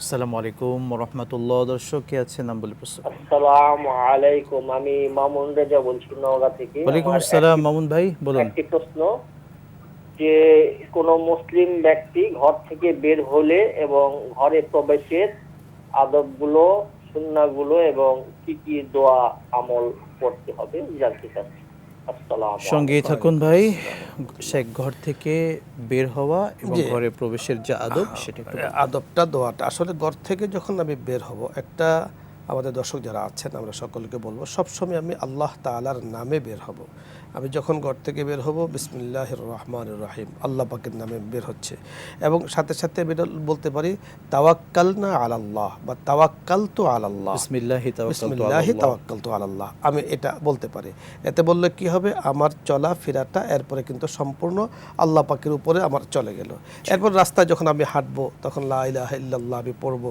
আসসালামু আলাইকুম রহমতুল্লাহ দর্শক কে আছে নাম বলে প্রশ্ন আসসালামু আলাইকুম। আমি মামুন রেজা বলছি নওগাঁ থেকে। ওয়ালাইকুম আসসালাম মামুন ভাই বলুন। একটি প্রশ্ন যে কোন মুসলিম ব্যক্তি ঘর থেকে বের হলে এবং ঘরে প্রবেশের আদবগুলো সুন্নাহগুলো এবং কি কি দোয়া আমল করতে হবে? জানতে চাচ্ছি। সঙ্গেই থাকুন ভাই। শেখ ঘর থেকে বের হওয়া এবং ঘরে প্রবেশের যে আদব সেটা আদবটা দোয়াটা আসলে ঘর থেকে যখন আমি বের হব একটা আমাদের দর্শক যারা আছেন আমরা সকলকে বলব সবসময় আমি আল্লাহ তাআলার নামে বের হব। আমি যখন ঘর থেকে বের হব বিসমিল্লাহ রহমান রাহিম আল্লাহ পাকের নামে বের হচ্ছে। এবং সাথে সাথে বলতে পারি তাওয়াক্কাল না আলাল্লাহ বা তাওয়াক্কাল তো আলাল্লাহ। বিসমিল্লাহি বিসমিল্লাহি তাওয়াক্কাল তো আলাল্লাহ। আমি এটা বলতে পারি। এতে বললে কি হবে? আমার চলা ফেরাটা এরপরে কিন্তু সম্পূর্ণ আল্লাহ পাকের উপরে আমার চলে গেল। এরপর রাস্তায় যখন আমি হাঁটবো তখন লা ইলাহা ইল্লাল্লাহ আমি পড়ব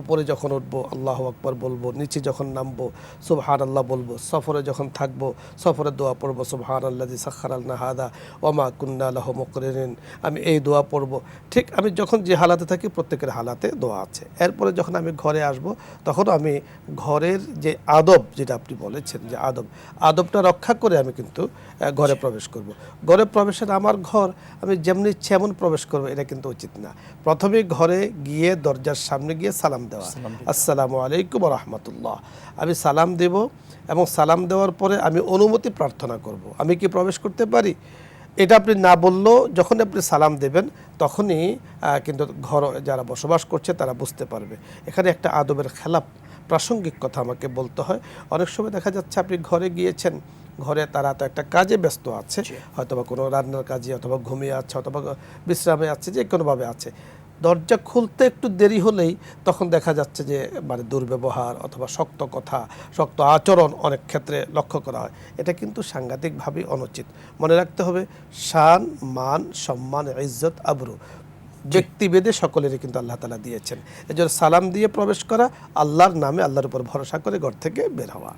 উপরে যখন উঠবো আল্লাহ আকবার বলব নিচে যখন নামবো সুবহান আল্লাহ বলব সফরে যখন থাকব সফরে দোয়া পড়ব সুবহান আল্লাহ সাক্ষার আল্লাহ হাদা ওমা কুন্না আল্লাহ মকরিন আমি এই দোয়া পড়ব। ঠিক আমি যখন যে হালাতে থাকি প্রত্যেকের হালাতে দোয়া আছে। এরপরে যখন আমি ঘরে আসব তখন আমি ঘরের যে আদব যেটা আপনি বলেছেন যে আদব আদবটা রক্ষা করে আমি কিন্তু ঘরে প্রবেশ করব। ঘরে প্রবেশের আমার ঘর আমি যেমনি ইচ্ছে এমন প্রবেশ করব এটা কিন্তু উচিত না। প্রথমে ঘরে গিয়ে দরজার সামনে গিয়ে সালাম দেওয়া। আসসালামু আলাইকুম রহমতুল্লাহ। আমি সালাম দেব এবং সালাম দেওয়ার পরে আমি অনুমতি প্রার্থনা করব। আমি কি প্রবেশ করতে পারি? এটা আপনি না বললেও যখন আপনি সালাম দেবেন তখনই কিন্তু ঘর যারা বসবাস করছে তারা বুঝতে পারবে। এখানে একটা আদবের খেলাপ প্রাসঙ্গিক কথা আমাকে বলতে হয়। অনেক সময় দেখা যাচ্ছে আপনি ঘরে গিয়েছেন ঘরে তারা তো একটা কাজে ব্যস্ত আছে। হয়তোবা কোনো রান্নার কাজে অথবা ঘুমিয়ে আছে অথবা বিশ্রামে আছে যে কোনোভাবে আছে। দরজা খুলতে একটু দেরি হলেই তখন দেখা যাচ্ছে যে মানে দুর্ব্যবহার অথবা শক্ত কথা শক্ত আচরণ অনেক ক্ষেত্রে লক্ষ্য করা হয়। এটা কিন্তু সাংঘাতিকভাবেই অনুচিত। মনে রাখতে হবে শান মান সম্মান ইজ্জত আবরু ব্যক্তিভেদে সকলেরই কিন্তু আল্লাহ তালা দিয়েছেন। এজন্য সালাম দিয়ে প্রবেশ করা আল্লাহর নামে আল্লাহর উপর ভরসা করে ঘর থেকে বের হওয়া।